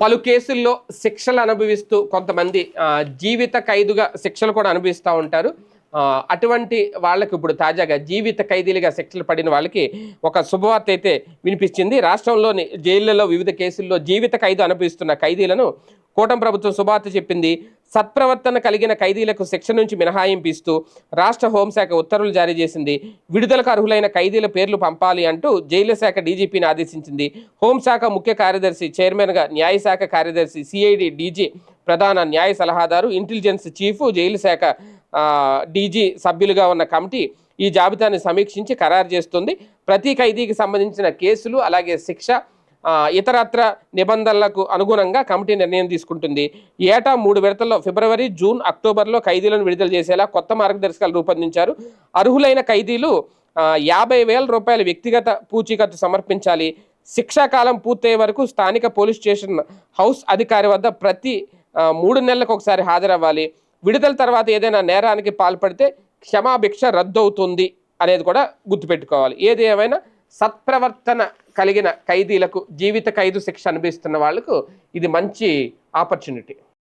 పలు కేసుల్లో శిక్షలు అనుభవిస్తూ కొంతమంది జీవిత ఖైదుగా శిక్షలు కూడా అనుభవిస్తూ ఉంటారు. అటువంటి వాళ్ళకి ఇప్పుడు తాజాగా జీవిత ఖైదీలుగా శిక్షలు పడిన వాళ్ళకి ఒక శుభవార్త అయితే వినిపించింది. రాష్ట్రంలోని జైళ్ళలో వివిధ కేసుల్లో జీవిత ఖైదు అనుభవిస్తున్న ఖైదీలను కూటమి ప్రభుత్వం శుభవార్త చెప్పింది. సత్ప్రవర్తన కలిగిన ఖైదీలకు శిక్ష నుంచి మినహాయింపు ఇస్తూ రాష్ట్ర హోంశాఖ ఉత్తర్వులు జారీ చేసింది. విడుదలకు అర్హులైన ఖైదీల పేర్లు పంపాలి అంటూ జైళ్ళ శాఖ డీజీపీని ఆదేశించింది. హోంశాఖ ముఖ్య కార్యదర్శి చైర్మన్గా న్యాయశాఖ కార్యదర్శి సిఐడి డీజీ ప్రధాన న్యాయ సలహాదారు ఇంటెలిజెన్స్ చీఫ్ జైలు శాఖ డీజీ సభ్యులుగా ఉన్న కమిటీ ఈ జాబితాను సమీక్షించి ఖరారు చేస్తుంది. ప్రతి ఖైదీకి సంబంధించిన కేసులు అలాగే శిక్ష ఇతరత్ర నిబంధనలకు అనుగుణంగా కమిటీ నిర్ణయం తీసుకుంటుంది. ఏటా మూడు విడతల్లో ఫిబ్రవరి జూన్ అక్టోబర్లో ఖైదీలను విడుదల చేసేలా కొత్త మార్గదర్శకాలు రూపొందించారు. అర్హులైన ఖైదీలు యాభై వేల రూపాయల వ్యక్తిగత పూచీకత్తు సమర్పించాలి. శిక్షాకాలం పూర్తయ్యే వరకు స్థానిక పోలీస్ స్టేషన్ హౌస్ అధికారి వద్ద ప్రతి మూడు నెలలకు ఒకసారి హాజరవ్వాలి. విడుదల తర్వాత ఏదైనా నేరానికి పాల్పడితే క్షమాభిక్ష రద్దవుతుంది అనేది కూడా గుర్తుపెట్టుకోవాలి. ఏది ఏమైనా సత్ప్రవర్తన కలిగిన ఖైదీలకు జీవిత ఖైదు శిక్ష అనుభవిస్తున్న వాళ్ళకు ఇది మంచి ఆపర్చునిటీ.